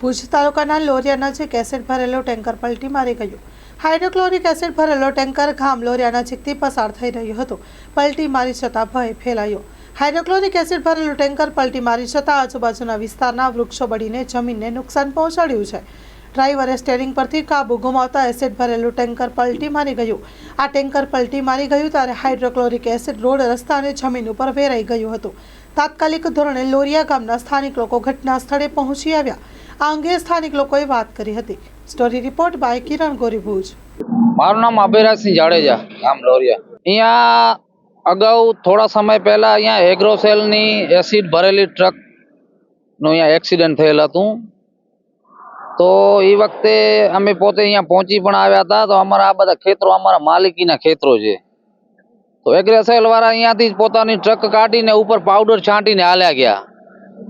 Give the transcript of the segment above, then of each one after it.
ભુજ તાલુકાના લોરિયા નજીક એસિડ ભરેલો ટેન્કર પલટી મારી ગયું. હાઇડ્રોક્લોરિક એસિડ ભરેલો ટેન્કર ગામ લોરિયા નજીકથી પસાર થઈ રહ્યું હતું. પલટી મારી જતાં ભય ફેલાયો. હાઇડ્રોક્લોરિક એસિડ ભરેલું ટેન્કર પલટી મારી જતાં આજુબાજુના વિસ્તારના વૃક્ષો બળીને જમીનને નુકસાન પહોંચાડ્યું છે. ડ્રાઈવરે સ્ટેરિંગ પરથી કાબુ ગુમાવતા એસિડ ભરેલું ટેન્કર પલટી મારી ગયું. આ ટેન્કર પલટી મારી ગયું ત્યારે હાઇડ્રોક્લોરિક એસિડ રોડ રસ્તા અને જમીન ઉપર વેરાઈ ગયું હતું. તાત્કાલિક ધોરણે લોરિયા ગામના સ્થાનિક લોકો ઘટના સ્થળે પહોંચી આવ્યા. આ અંગે સ્થાનિક લોકોએ વાત કરી હતી. સ્ટોરી રિપોર્ટ બાય કિરણ ગોરી ભુજ મારું નામ અભિરાજસિંહ જાડેજા, ગામ લોરિયા. અહીંયા અગાઉ થોડા સમય પહેલા અહીંયા એગ્રોસેલની એસિડ ભરેલી ટ્રકનું અહીંયા એક્સિડન્ટ થયેલ હતું. તો એ વખતે અમે પોતે અહીંયા પહોંચી પણ આવ્યા હતા. તો અમારા આ બધા ખેતરો અમારા માલિકીના ખેતરો છે. તો એગ્રોસેલ વાળા અહીંયાથી જ પોતાની ટ્રક કાઢીને ઉપર પાવડર છાંટીને હાલ્યા ગયા.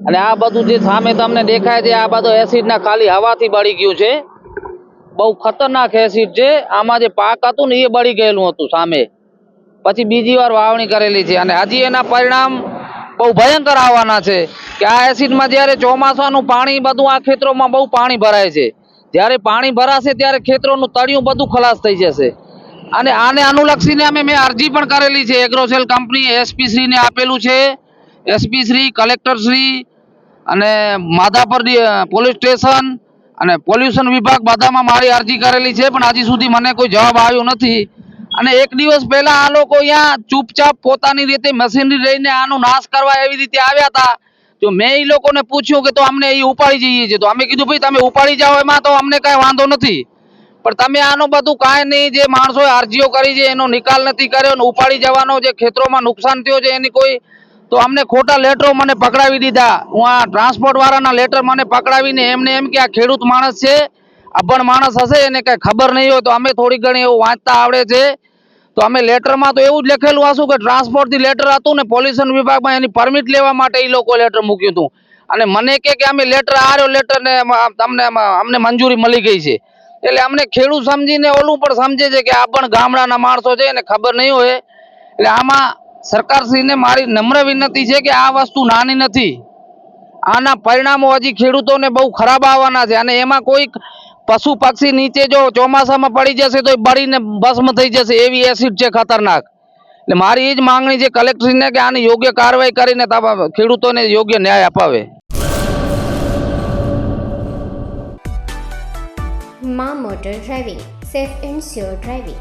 અને આ બધું જે સામે તમને દેખાય છે, આ બધું એસિડના ખાલી હવાથી બળી ગયું છે. બહુ ખતરનાક એસિડ છે. આમાં જે પાક હતું ને, એ બળી ગયેલું હતું સામે. પછી બીજી વાર વાવણી કરેલી છે. અને હજી એના પરિણામ બહુ ભયંકર આવવાના છે કે આ એસિડમાં જ્યારે ચોમાસાનું પાણી બધું આ ખેતરોમાં બહુ પાણી ભરાય છે. જ્યારે પાણી ભરાશે ત્યારે ખેતરોનું તળિયું બધું ખલાસ થઈ જશે. અને આને અનુલક્ષીને અમે મેં અરજી પણ કરેલી છે. એગ્રોસેલ કંપની એસપીસી ને આપેલું છે. એસપી શ્રી, કલેક્ટર શ્રી અને માધાપર પોલીસ સ્ટેશન અને પોલ્યુશન વિભાગ બધામાં મારી અરજી કરેલી છે, પણ હજી સુધી મને કોઈ જવાબ આવ્યો નથી. અને એક દિવસ પહેલા આ લોકો અહીંયા ચૂપચાપ પોતાની રીતે મશીનરી લઈને આનો નાશ કરવા એવી રીતે આવ્યા હતા. તો મેં એ લોકોને પૂછ્યું કે તો અમને એ ઉપાડી જઈએ છીએ. તો અમે કીધું, ભાઈ, તમે ઉપાડી જાઓ એમાં તો અમને કાંઈ વાંધો નથી. પણ તમે આનું બધું કાંઈ નહીં, જે માણસોએ અરજીઓ કરી છે, એનો નિકાલ નથી કર્યો ને ઉપાડી જવાનો જે ખેતરોમાં નુકસાન થયો છે, એની કોઈ તો અમને ખોટા લેટરો મને પકડાવી દીધા. હું આ ટ્રાન્સપોર્ટ વાળાના લેટર મને પકડાવીને એમને એમ કે આ ખેડૂત માણસ છે, અભણ માણસ હશે, એને કઈ ખબર નહીં હોય, તો અમે થોડી ઘણી એવું વાંચતા આવડે છે. તો અમે લેટરમાં તો એવું જ લખેલું હશું કે ટ્રાન્સપોર્ટથી લેટર હતું ને પોલ્યુશન વિભાગમાં એની પરમિટ લેવા માટે એ લોકો લેટર મૂક્યું હતું. અને મને કે કે અમે લેટર આર્યો લેટર ને તમને અમને મંજૂરી મળી ગઈ છે. એટલે અમને ખેડૂત સમજીને ઓલું પણ સમજે છે કે આ પણ ગામડાના માણસો છે, એને ખબર નહીં હોય. એટલે આમાં સરકારશ્રીને મારી નમ્ર વિનંતી છે કે આ વસ્તુ નાની નથી. આના પરિણામો હજી ખેડૂતોને બહુ ખરાબ આવવાના છે અને એમાં કોઈક પશુ પક્ષી નીચે જો ચોમાસામાં પડી જશે તો એ બળીને ભસ્મ થઈ જશે એવી એસિડ છે ખતરનાક. એટલે મારી એ જ માંગણી છે કલેક્ટરને કે આની યોગ્ય કાર્યવાહી કરીને ખેડૂતોને યોગ્ય ન્યાય અપાવે. મા motor driving, safe and sure driving.